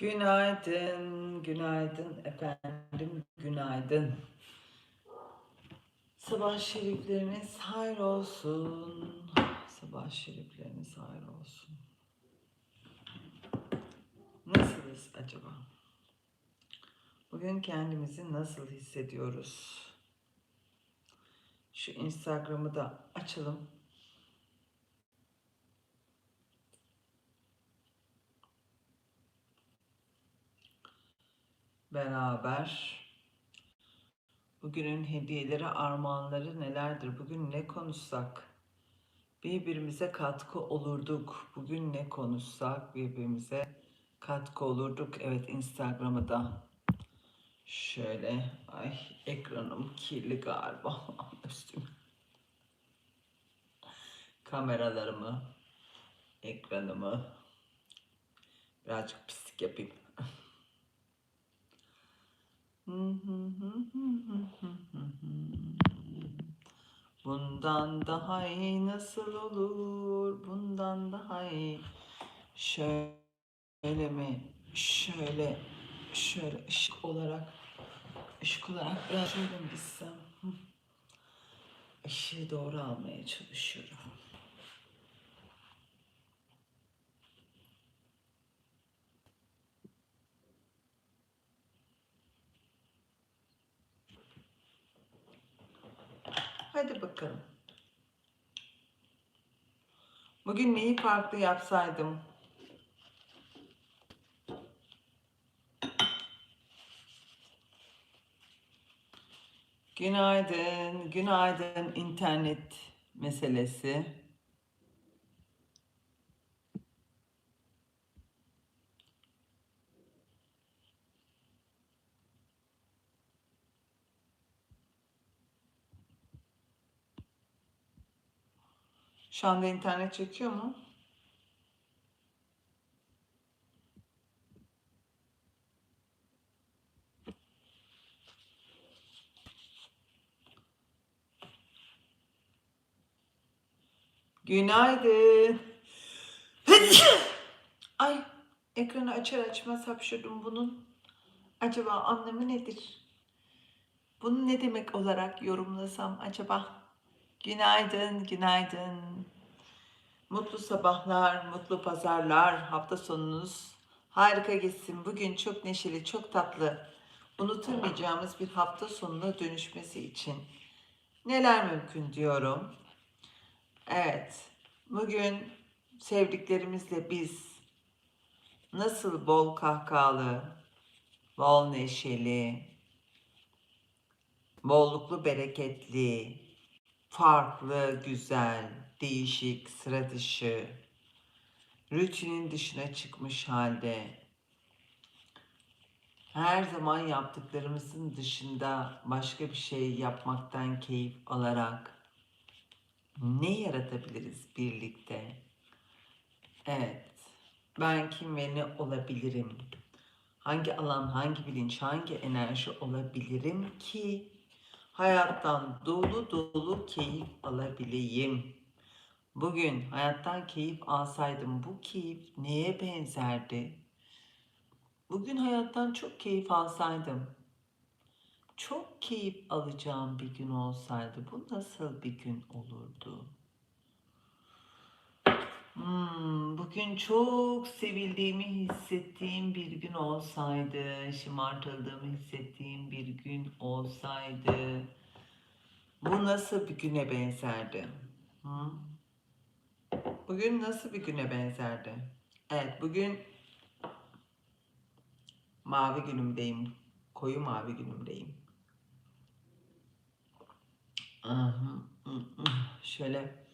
Günaydın, günaydın efendim, günaydın. Sabah şerifleriniz hayır olsun. Sabah şerifleriniz hayır olsun. Nasılız acaba? Bugün kendimizi nasıl hissediyoruz? Şu Instagram'ı da açalım. Beraber Bugünün hediyeleri, armağanları nelerdir? Bugün ne konuşsak? Birbirimize katkı olurduk. Bugün ne konuşsak birbirimize katkı olurduk. Evet Instagram'ı da şöyle. Ay ekranım kirli galiba. Üstüm. Kameralarımı, ekranımı birazcık pislik yapayım. Bundan daha iyi nasıl olur? Bundan daha iyi. Şöyle mi? Şöyle, şöyle ışık olarak, ışık olarak biraz şöyle mi gitsem? Işığı doğru almaya çalışıyorum. Hadi bakalım. Bugün neyi farklı yapsaydım? Günaydın, günaydın internet meselesi. Şu anda internet çekiyor mu? Günaydın. Ay ekranı açar açmaz hapşırdım bunun. Acaba anlamı nedir? Bunu ne demek olarak yorumlasam acaba? Günaydın, günaydın. Mutlu sabahlar, mutlu pazarlar, hafta sonunuz harika geçsin. Bugün çok neşeli, çok tatlı, unutamayacağımız bir hafta sonuna dönüşmesi için neler mümkün diyorum. Evet, bugün sevdiklerimizle biz nasıl bol kahkahalı, bol neşeli, bolluklu, bereketli, farklı, güzel, değişik, sıra dışı, rutinin dışına çıkmış halde, her zaman yaptıklarımızın dışında başka bir şey yapmaktan keyif alarak ne yaratabiliriz birlikte? Evet, ben kim ve ne olabilirim? Hangi alan, hangi bilinç, hangi enerji olabilirim ki hayattan dolu dolu keyif alabileyim? Bugün hayattan keyif alsaydım bu keyif neye benzerdi? Bugün hayattan çok keyif alsaydım, çok keyif alacağım bir gün olsaydı bu nasıl bir gün olurdu? Hmm, bugün çok sevildiğimi hissettiğim bir gün olsaydı, şımartıldığımı hissettiğim bir gün olsaydı, bu nasıl bir güne benzerdi? Hı? Bugün nasıl bir güne benzerdi? Evet, bugün mavi günümdeyim. Koyu mavi günümdeyim. Şöyle.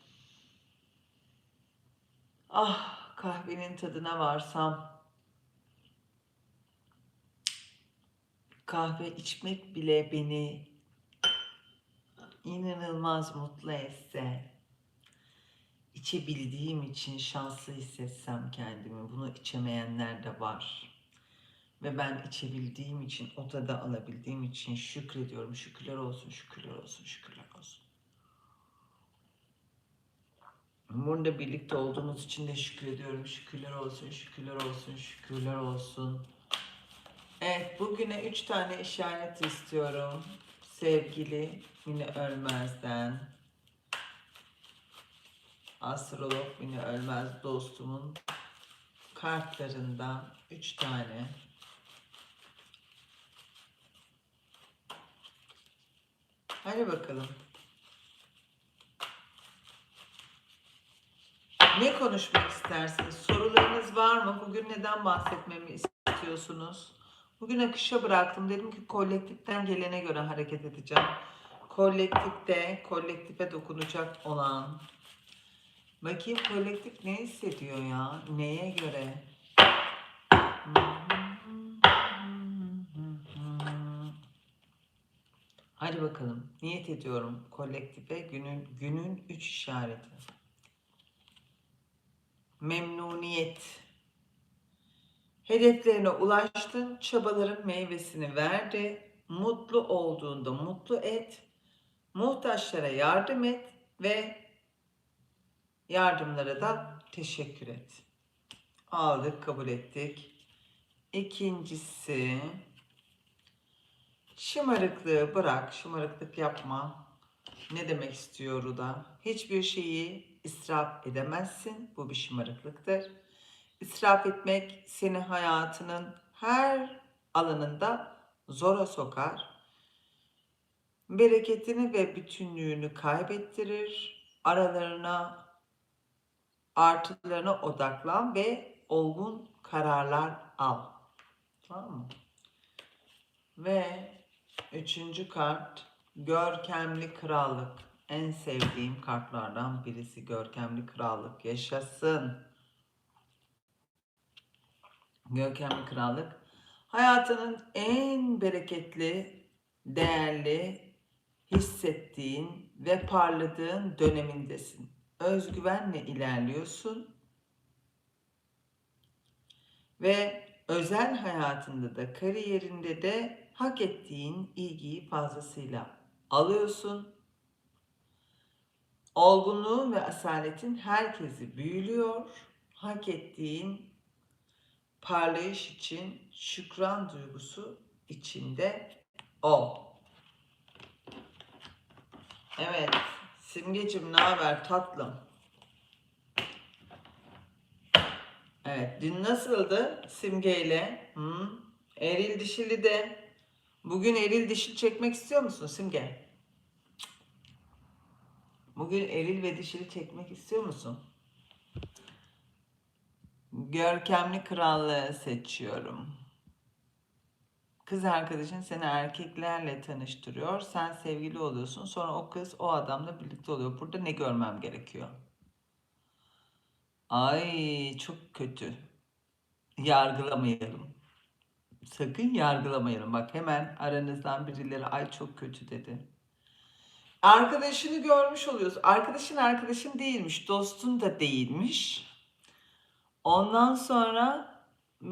Ah, kahvenin tadına varsam. Kahve içmek bile beni inanılmaz mutlu etse içebildiğim için şanslı hissetsem kendimi. Bunu içemeyenler de var. Ve ben içebildiğim için, o tadı alabildiğim için şükrediyorum. Şükürler olsun, şükürler olsun, şükürler olsun. Burada birlikte olduğumuz için de şükür ediyorum. Şükürler olsun, şükürler olsun, şükürler olsun. Evet, bugüne üç tane işaret istiyorum. Sevgili Mine Ölmez'den. Astrolog Mine Ölmez dostumun kartlarından üç tane. Hadi bakalım. Ne konuşmak istersiniz? Sorularınız var mı? Bugün neden bahsetmemi istiyorsunuz? Bugün akışa bıraktım. Dedim ki kolektiften gelene göre hareket edeceğim. Kolektifte, kolektife dokunacak olan. Bakayım kolektif ne hissediyor ya? Neye göre? Hadi bakalım. Niyet ediyorum kolektife günün günün üç işareti. Memnuniyet. Hedeflerine ulaştın, çabaların meyvesini verdi. Mutlu olduğunda mutlu et. Muhtaçlara yardım et ve yardımlara da teşekkür et. Aldık, kabul ettik. İkincisi şımarıklığı bırak, şımarıklık yapma. Ne demek istiyor da? Hiçbir şeyi israf edemezsin. Bu bir şımarıklıktır. İsraf etmek seni hayatının her alanında zora sokar. Bereketini ve bütünlüğünü kaybettirir. Aralarına, artılarına odaklan ve olgun kararlar al. Tamam mı? Ve üçüncü kart görkemli krallık. En sevdiğim kartlardan birisi görkemli krallık. Yaşasın. Görkemli krallık. Hayatının en bereketli, değerli, hissettiğin ve parladığın dönemindesin. Özgüvenle ilerliyorsun. Ve özel hayatında da kariyerinde de hak ettiğin ilgiyi fazlasıyla alıyorsun. Olgunluğun ve asaletin herkesi büyülüyor. Hak ettiğin parlayış için şükran duygusu içinde ol. Evet, Simgecim ne haber tatlım? Evet, dün nasıldı Simge'yle? Hı? Eril dişili de. Bugün eril dişil çekmek istiyor musun Simge? Bugün eril ve dişili çekmek istiyor musun? Görkemli krallığı seçiyorum. Kız arkadaşın seni erkeklerle tanıştırıyor. Sen sevgili oluyorsun. Sonra o kız o adamla birlikte oluyor. Burada ne görmem gerekiyor? Ay çok kötü. Yargılamayalım. Sakın yargılamayalım. Bak hemen aranızdan birileri ay çok kötü dedi. Arkadaşını görmüş oluyoruz. Arkadaşın arkadaşın değilmiş. Dostun da değilmiş. Ondan sonra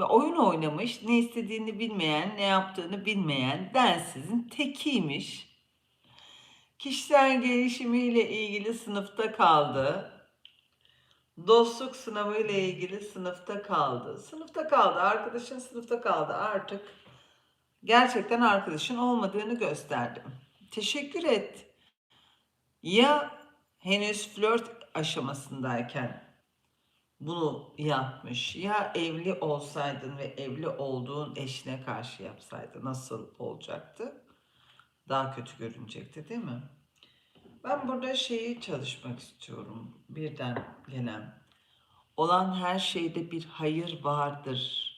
oyun oynamış. Ne istediğini bilmeyen, ne yaptığını bilmeyen densizin tekiymiş. Kişisel gelişimiyle ilgili sınıfta kaldı. Dostluk sınavı ile ilgili sınıfta kaldı. Sınıfta kaldı. Arkadaşın sınıfta kaldı. Artık gerçekten arkadaşın olmadığını gösterdim. Teşekkür et. Ya henüz flört aşamasındayken bunu yapmış ya evli olsaydın ve evli olduğun eşine karşı yapsaydı nasıl olacaktı? Daha kötü görünecekti değil mi? Ben burada şeyi çalışmak istiyorum birden gelen. Olan her şeyde bir hayır vardır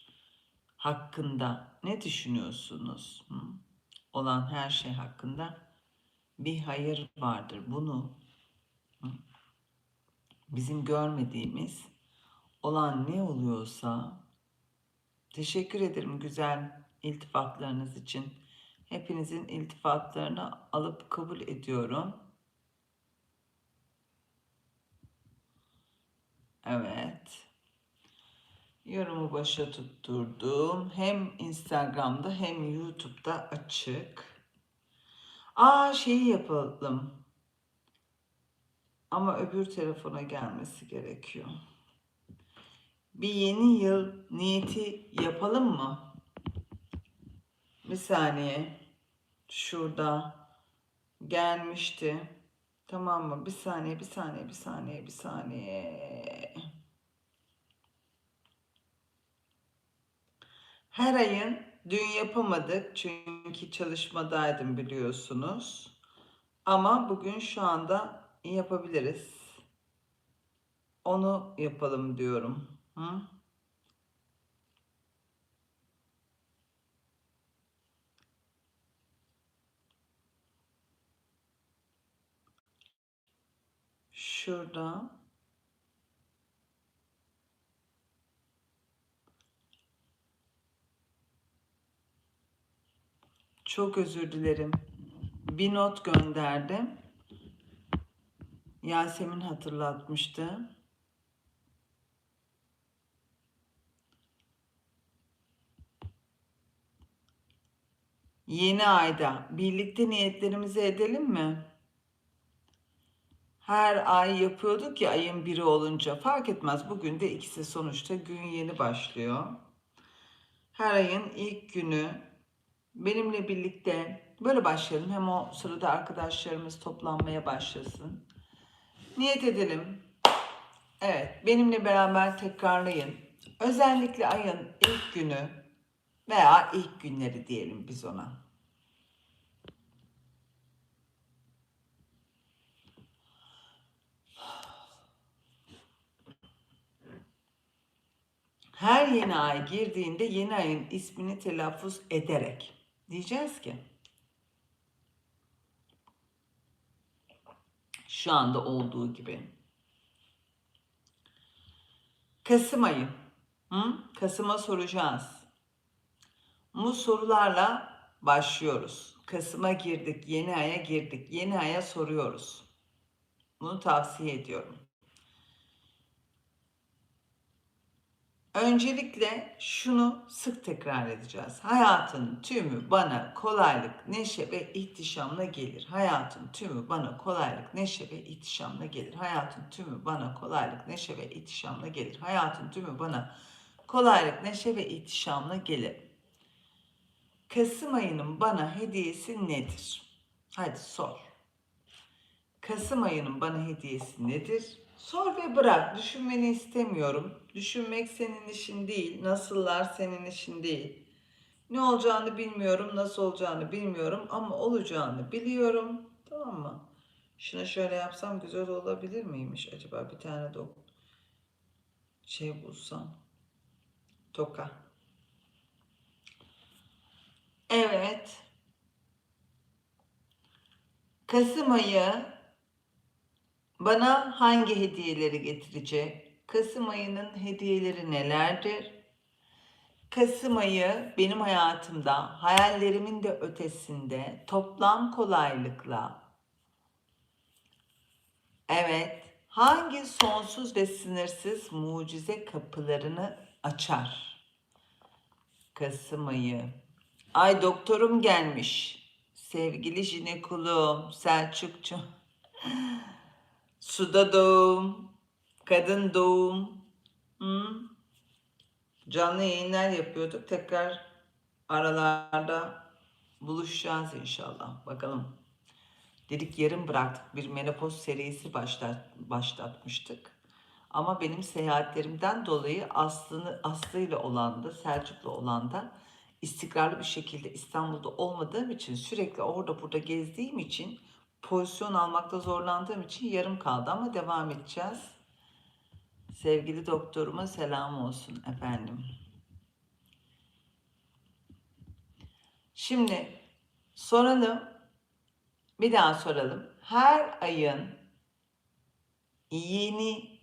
hakkında ne düşünüyorsunuz? Olan her şey hakkında bir hayır vardır. Bunu bizim görmediğimiz olan ne oluyorsa teşekkür ederim güzel iltifatlarınız için. Hepinizin iltifatlarını alıp kabul ediyorum. Evet. Yorumu başa tutturdum. Hem Instagram'da hem YouTube'da açık. Aa şeyi yapalım. Ama öbür telefona gelmesi gerekiyor. Bir yeni yıl niyeti yapalım mı? Bir saniye. Şurada gelmişti. Tamam mı? Bir saniye, bir saniye, bir saniye, bir saniye. Her ayın dün yapamadık çünkü çalışmadaydım biliyorsunuz. Ama bugün şu anda yapabiliriz. Onu yapalım diyorum. Hı? Şurada. Çok özür dilerim. Bir not gönderdim. Yasemin hatırlatmıştı. Yeni ayda birlikte niyetlerimizi edelim mi? Her ay yapıyorduk ya ayın biri olunca fark etmez. Bugün de ikisi sonuçta gün yeni başlıyor. Her ayın ilk günü benimle birlikte böyle başlayalım. Hem o sırada arkadaşlarımız toplanmaya başlasın. Niyet edelim. Evet, benimle beraber tekrarlayın. Özellikle ayın ilk günü veya ilk günleri diyelim biz ona. Her yeni ay girdiğinde yeni ayın ismini telaffuz ederek diyeceğiz ki şu anda olduğu gibi Kasım ayı. Hı? Kasım'a soracağız. Bu sorularla başlıyoruz. Kasım'a girdik, yeni aya girdik. Yeni aya soruyoruz. Bunu tavsiye ediyorum. Öncelikle şunu sık tekrar edeceğiz. Hayatın tümü bana kolaylık, neşe ve ihtişamla gelir. Hayatın tümü bana kolaylık, neşe ve ihtişamla gelir. Hayatın tümü bana kolaylık, neşe ve ihtişamla gelir. Hayatın tümü bana kolaylık, neşe ve ihtişamla gelir. Kasım ayının bana hediyesi nedir? Hadi sor. Kasım ayının bana hediyesi nedir? Sor ve bırak. Düşünmeni istemiyorum. Düşünmek senin işin değil. Nasıllar senin işin değil. Ne olacağını bilmiyorum, nasıl olacağını bilmiyorum ama olacağını biliyorum. Tamam mı? Şunu şöyle yapsam güzel olabilir miymiş acaba? Bir tane de şey bulsam. Toka. Evet. Kasım ayı bana hangi hediyeleri getirecek? Kasım ayının hediyeleri nelerdir? Kasım ayı benim hayatımda hayallerimin de ötesinde toplam kolaylıkla evet hangi sonsuz ve sınırsız mucize kapılarını açar? Kasım ayı. Ay doktorum gelmiş. Sevgili jinekoloğum Selçukçu. Suda doğum, kadın doğum. Hı? Canlı yayınlar yapıyorduk. Tekrar aralarda buluşacağız inşallah. Bakalım. Dedik yarım bıraktık. Bir menopoz serisi başlat, başlatmıştık. Ama benim seyahatlerimden dolayı Aslı'nı Aslı olan da Selçuk'la olan da istikrarlı bir şekilde İstanbul'da olmadığım için sürekli orada burada gezdiğim için pozisyon almakta zorlandığım için yarım kaldı ama devam edeceğiz. Sevgili doktoruma selam olsun efendim. Şimdi soralım. Bir daha soralım. Her ayın yeni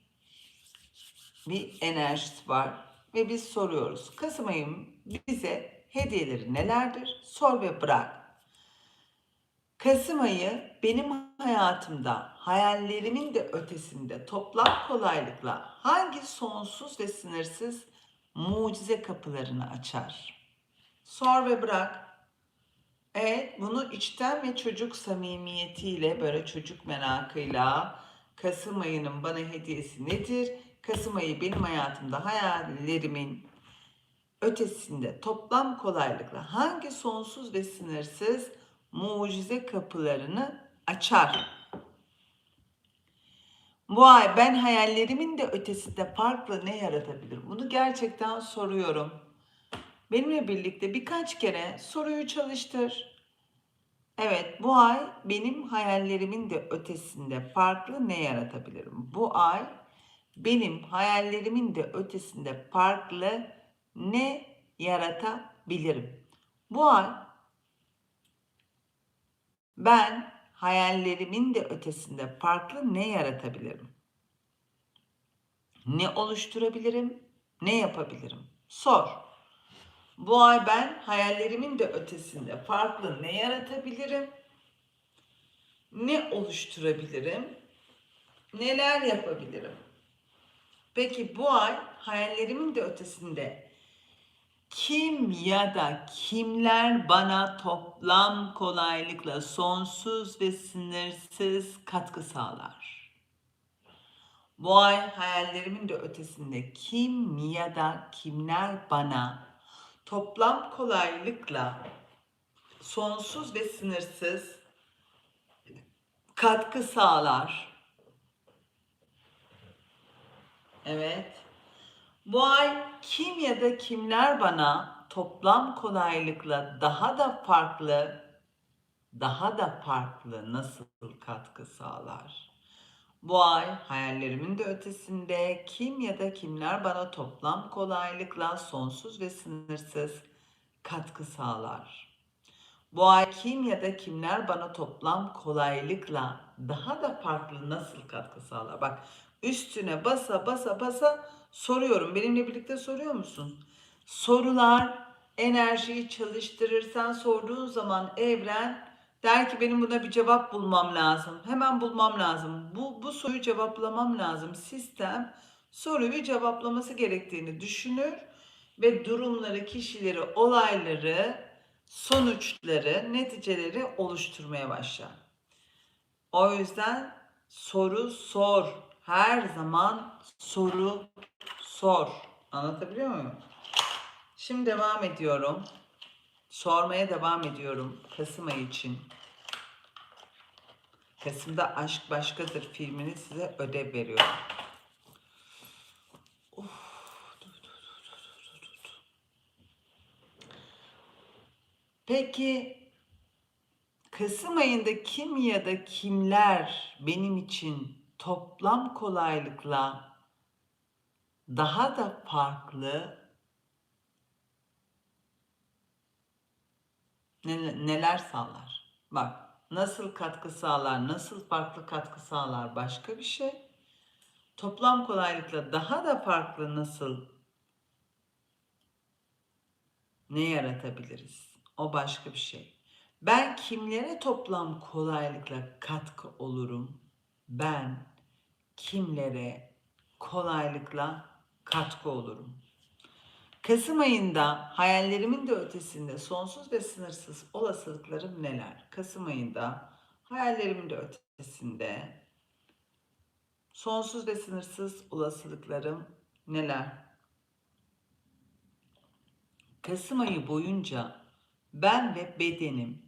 bir enerjisi var ve biz soruyoruz. Kasım ayın bize hediyeleri nelerdir? Sor ve bırak. Kasım ayı benim hayatımda hayallerimin de ötesinde toplam kolaylıkla hangi sonsuz ve sınırsız mucize kapılarını açar? Sor ve bırak. Evet bunu içten ve çocuk samimiyetiyle böyle çocuk merakıyla Kasım ayının bana hediyesi nedir? Kasım ayı benim hayatımda hayallerimin ötesinde toplam kolaylıkla hangi sonsuz ve sınırsız mucize kapılarını açar? Bu ay ben hayallerimin de ötesinde farklı ne yaratabilirim? Bunu gerçekten soruyorum. Benimle birlikte birkaç kere soruyu çalıştır. Evet, bu ay benim hayallerimin de ötesinde farklı ne yaratabilirim? Bu ay benim hayallerimin de ötesinde farklı ne yaratabilirim? Bu ay ben hayallerimin de ötesinde farklı ne yaratabilirim? Ne oluşturabilirim? Ne yapabilirim? Sor. Bu ay ben hayallerimin de ötesinde farklı ne yaratabilirim? Ne oluşturabilirim? Neler yapabilirim? Peki bu ay hayallerimin de ötesinde kim ya da kimler bana toplam kolaylıkla sonsuz ve sınırsız katkı sağlar? Bu ay hayallerimin de ötesinde kim ya da kimler bana toplam kolaylıkla sonsuz ve sınırsız katkı sağlar? Evet. Bu ay kim ya da kimler bana toplam kolaylıkla daha da farklı, daha da farklı nasıl katkı sağlar? Bu ay hayallerimin de ötesinde kim ya da kimler bana toplam kolaylıkla sonsuz ve sınırsız katkı sağlar? Bu ay kim ya da kimler bana toplam kolaylıkla daha da farklı nasıl katkı sağlar? Bak üstüne basa basa basa soruyorum. Benimle birlikte soruyor musun? Sorular enerjiyi çalıştırırsan sorduğun zaman evren der ki benim buna bir cevap bulmam lazım. Hemen bulmam lazım. Bu, bu soruyu cevaplamam lazım. Sistem soruyu cevaplaması gerektiğini düşünür ve durumları, kişileri, olayları, sonuçları, neticeleri oluşturmaya başlar. O yüzden soru sor. Her zaman soru sor. Anlatabiliyor muyum? Şimdi devam ediyorum. Sormaya devam ediyorum Kasım ayı için. Kasım'da Aşk Başkadır filmini size ödev veriyorum. Peki Kasım ayında kim ya da kimler benim için toplam kolaylıkla daha da farklı ne- neler sağlar? Bak nasıl katkı sağlar, nasıl farklı katkı sağlar başka bir şey. Toplam kolaylıkla daha da farklı nasıl ne yaratabiliriz? O başka bir şey. Ben kimlere toplam kolaylıkla katkı olurum? Ben kimlere kolaylıkla katkı olurum? Kasım ayında hayallerimin de ötesinde sonsuz ve sınırsız olasılıklarım neler? Kasım ayında hayallerimin de ötesinde sonsuz ve sınırsız olasılıklarım neler? Kasım ayı boyunca ben ve bedenim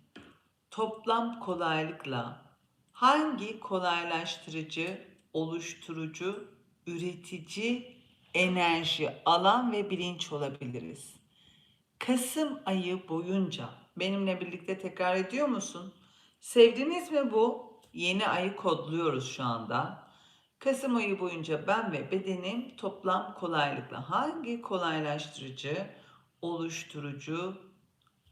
toplam kolaylıkla hangi kolaylaştırıcı, oluşturucu, üretici enerji, alan ve bilinç olabiliriz. Kasım ayı boyunca benimle birlikte tekrar ediyor musun? Sevdiniz mi bu? Yeni ayı kodluyoruz şu anda. Kasım ayı boyunca ben ve bedenim toplam kolaylıkla hangi kolaylaştırıcı, oluşturucu,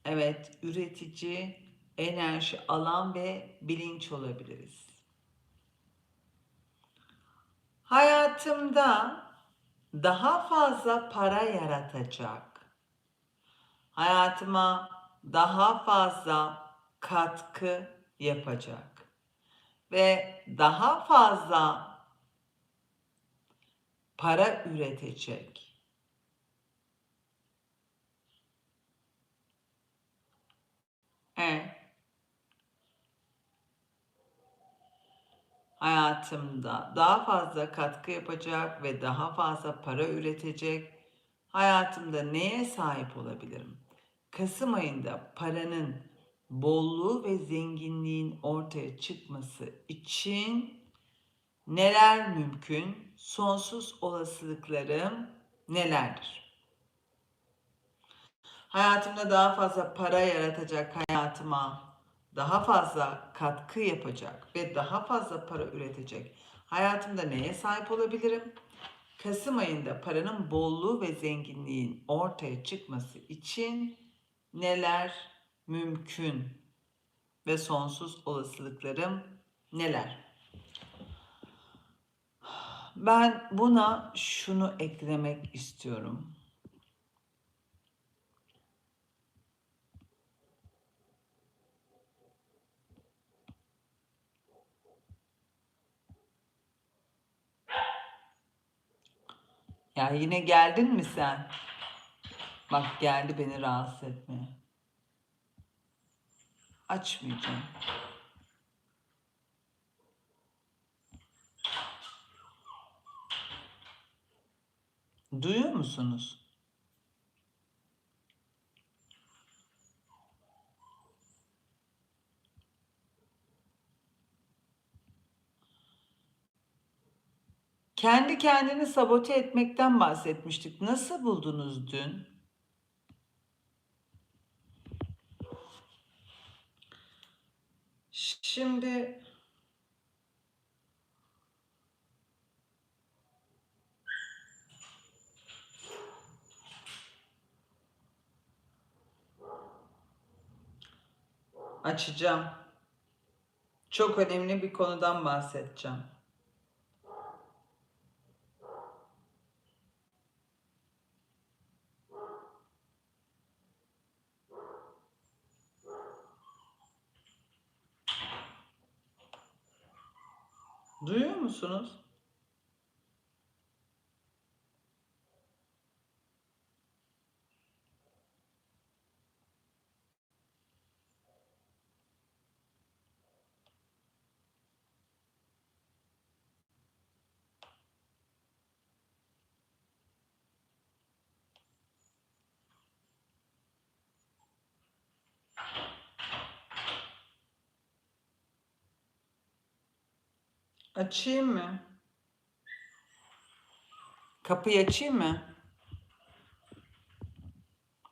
evet üretici, enerji, alan ve bilinç olabiliriz. Hayatımda daha fazla para yaratacak, hayatıma daha fazla katkı yapacak ve daha fazla para üretecek. Evet. Hayatımda daha fazla katkı yapacak ve daha fazla para üretecek hayatımda neye sahip olabilirim? Kasım ayında paranın bolluğu ve zenginliğin ortaya çıkması için neler mümkün? Sonsuz olasılıklarım nelerdir? Hayatımda daha fazla para yaratacak hayatıma daha fazla katkı yapacak ve daha fazla para üretecek hayatımda neye sahip olabilirim? Kasım ayında paranın bolluğu ve zenginliğin ortaya çıkması için neler mümkün ve sonsuz olasılıklarım neler? Ben buna şunu eklemek istiyorum. Ya yine geldin mi sen? Bak geldi beni rahatsız etmeye. Açmayacağım. Duyuyor musunuz? Kendi kendini sabote etmekten bahsetmiştik. Nasıl buldunuz dün? Şimdi açacağım. Çok önemli bir konudan bahsedeceğim. Duyuyor musunuz? Açayım mı? Kapıyı açayım mı?